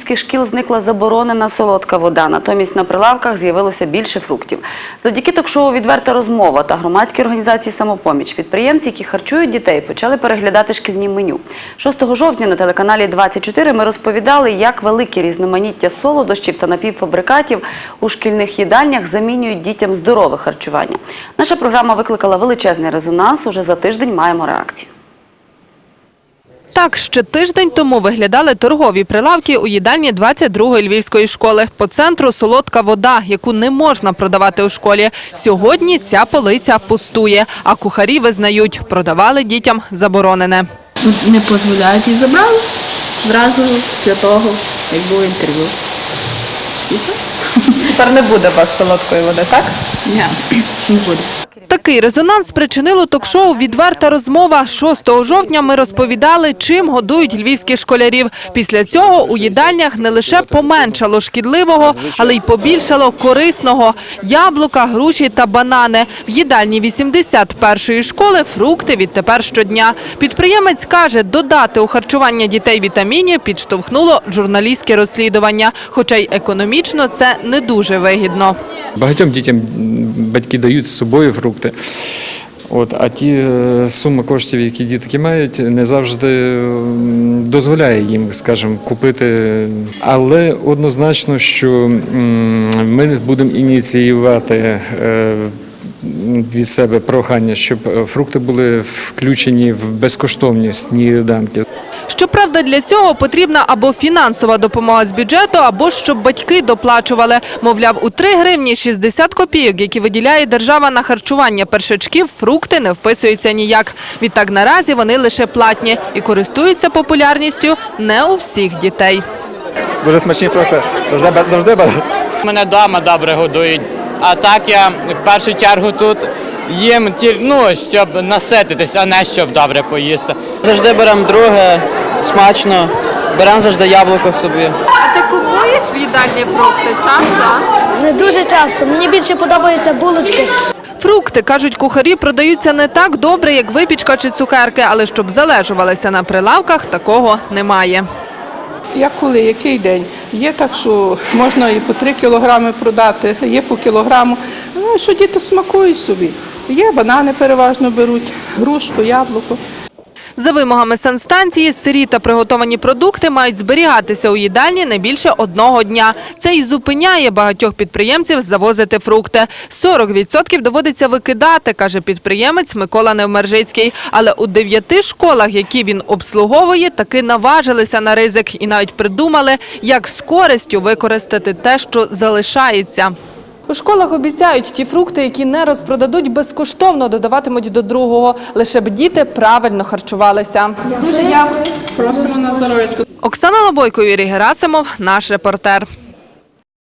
львівських шкіл зникла заборонена солодка вода. Натомість на прилавках з'явилося більше фруктів. Завдяки ток-шоу «Відверта розмова» та громадській організації «Самопоміч» підприємці, які харчують дітей, почали переглядати шкільні меню. 6 жовтня на телеканалі 24 ми розповідали, як велике різноманіття солодощів та напівфабрикатів у шкільних їдальнях замінюють дітям здорове харчування. Наша програма викликала величезний резонанс. Уже за тиждень маємо реакцію. Так, ще тиждень тому виглядали торгові прилавки у їдальні 22-ї львівської школи. По центру солодка вода, яку не можна продавати у школі. Сьогодні ця полиця пустує, а кухарі визнають, продавали дітям заборонене. не дозволяють і забрали зразу після того, як було інтерв'ю. І все? Тепер не буде у вас солодкої води, так? Ні, не буде. Такий резонанс спричинило ток-шоу «Відверта розмова». 6 жовтня ми розповідали, чим годують львівських школярів. Після цього у їдальнях не лише поменшало шкідливого, але й побільшало корисного – яблука, груші та банани. В їдальні 81-ї школи фрукти відтепер щодня. Підприємець каже, додати у харчування дітей вітамінів підштовхнуло журналістське розслідування. Хоча й економічно це не дуже вигідно. Багатьом дітям батьки дають з собою фрукти. От, а ті е, суми коштів, які дітки мають, не завжди дозволяє їм, скажімо, купити. Але однозначно, що ми будемо ініціювати е, від себе прохання, щоб е, фрукти були включені в безкоштовні сніданки. Щоправда, для цього потрібна або фінансова допомога з бюджету, або щоб батьки доплачували. Мовляв, у 3 гривні 60 копійок, які виділяє держава на харчування першачків, фрукти не вписуються ніяк. Відтак наразі вони лише платні і користуються популярністю не у всіх дітей. Дуже смачні фрукти. Завжди, завжди беру. Мене вдома добре годують. А так я в першу чергу тут їм ну, щоб насититись, а не щоб добре поїсти. Завжди беремо друге, смачно, беремо завжди яблуко собі. А ти купуєш в їдальні фрукти часто? Не дуже часто. Мені більше подобаються булочки. Фрукти, кажуть кухарі, продаються не так добре, як випічка чи цукерки, але щоб залежувалися на прилавках, такого немає. Як коли, який день? Є так, що можна і по 3 кілограми продати, є по кілограму. Ну, що діти смакують собі. Є банани переважно беруть, грушку, яблуко. За вимогами санстанції, сирі та приготовані продукти мають зберігатися у їдальні не більше одного дня. Це і зупиняє багатьох підприємців завозити фрукти. 40% доводиться викидати, каже підприємець Микола Невмержицький. Але у дев'яти школах, які він обслуговує, таки наважилися на ризик і навіть придумали, як з користю використати те, що залишається. У школах обіцяють, ті фрукти, які не розпродадуть, безкоштовно додаватимуть до другого, лише б діти правильно харчувалися. Просимо на здоров'ячку. Оксана Лобойко, Юрій Герасимов, наш репортер.